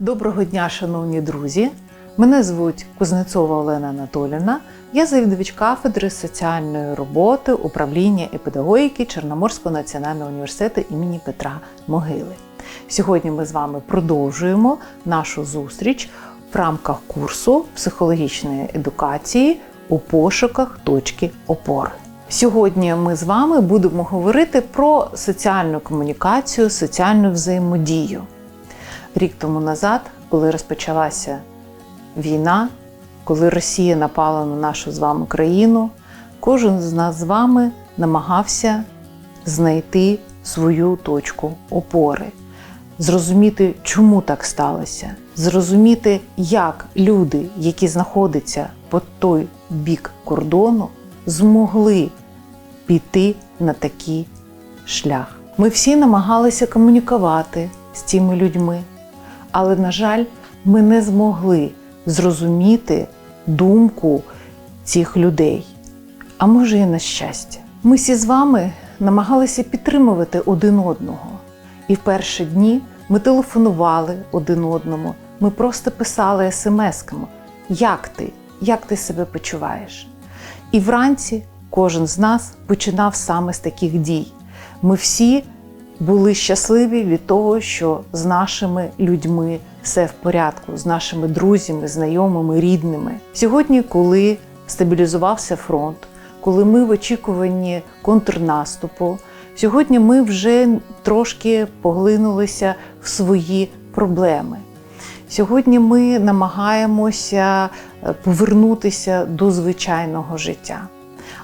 Доброго дня, шановні друзі! Мене звуть Кузнецова Олена Анатолівна. Я завідувач кафедри соціальної роботи, управління і педагогіки Чорноморського національного університету імені Петра Могили. Сьогодні ми з вами продовжуємо нашу зустріч в рамках курсу психологічної едукації у пошуках точки опори. Сьогодні ми з вами будемо говорити про соціальну комунікацію, соціальну взаємодію. Рік тому назад, коли розпочалася війна, коли Росія напала на нашу з вами країну, кожен з нас з вами намагався знайти свою точку опори, зрозуміти, чому так сталося, зрозуміти, як люди, які знаходяться по той бік кордону, змогли піти на такий шлях. Ми всі намагалися комунікувати з цими людьми, але, на жаль, ми не змогли зрозуміти думку цих людей. А може, і на щастя. Ми всі з вами намагалися підтримувати один одного. І в перші дні ми телефонували один одному, ми просто писали смс-ками, як ти, як ти себе почуваєш. І вранці кожен з нас починав саме з таких дій. Ми всі були щасливі від того, що з нашими людьми все в порядку, з нашими друзями, знайомими, рідними. Сьогодні, коли стабілізувався фронт, коли ми в очікуванні контрнаступу, сьогодні ми вже трошки поглинулися в свої проблеми. Сьогодні ми намагаємося е, повернутися до звичайного життя.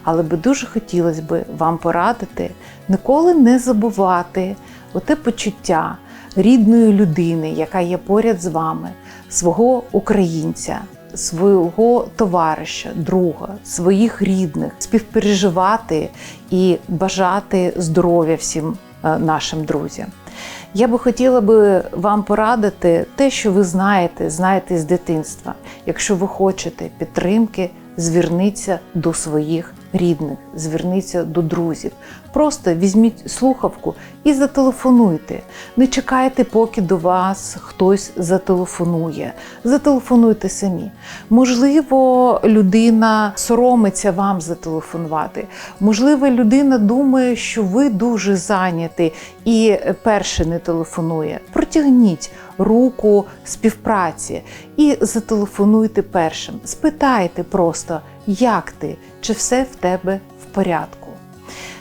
Але би дуже хотілося б вам порадити ніколи не забувати оте почуття рідної людини, яка є поряд з вами, свого українця, свого товариша, друга, своїх рідних, співпереживати і бажати здоров'я всім е, нашим друзям. Я би хотіла би вам порадити те, що ви знаєте, знаєте з дитинства. Якщо ви хочете підтримки, зверніться до своїх рідних, зверніться до друзів. Просто візьміть слухавку і зателефонуйте. Не чекайте, поки до вас хтось зателефонує. Зателефонуйте самі. Можливо, людина соромиться вам зателефонувати. Можливо, людина думає, що ви дуже зайняті і перше не телефонує. Протягніть руку співпраці і зателефонуйте першим. Спитайте просто, як ти, чи все в тебе в порядку.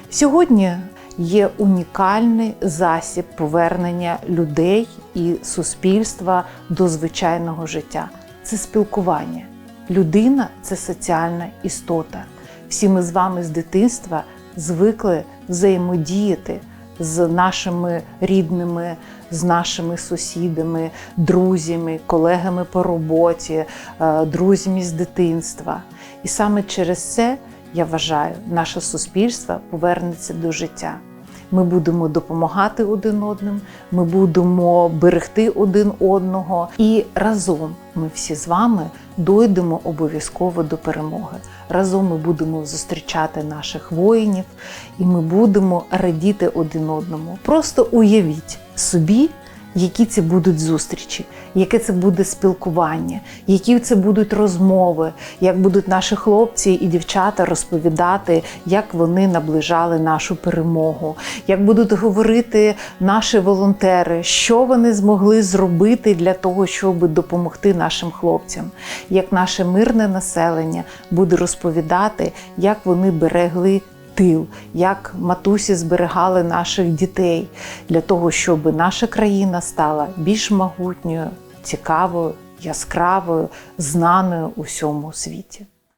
Сьогодні є унікальний засіб повернення людей і суспільства до звичайного життя. Це спілкування. Людина це соціальна істота. Всі ми з вами з дитинства звикли взаємодіяти з нашими рідними, з нашими сусідами, друзями, колегами по роботі, е, друзями з дитинства. І саме через це я вважаю, наше суспільство повернеться до життя. Ми будемо допомагати один одним, ми будемо берегти один одного, і разом ми всі з вами дойдемо обов'язково до перемоги. Разом ми будемо зустрічати наших воїнів, і ми будемо радіти один одному. Просто уявіть собі, які це будуть зустрічі, яке це буде спілкування, які це будуть розмови, як будуть наші хлопці і дівчата розповідати, як вони наближали нашу перемогу, як будуть говорити наші волонтери, що вони змогли зробити для того, щоб допомогти нашим хлопцям, як наше мирне населення буде розповідати, як вони берегли тил, як матусі зберігали наших дітей для того, щоб наша країна стала більш могутньою, цікавою, яскравою, знаною у всьому світі.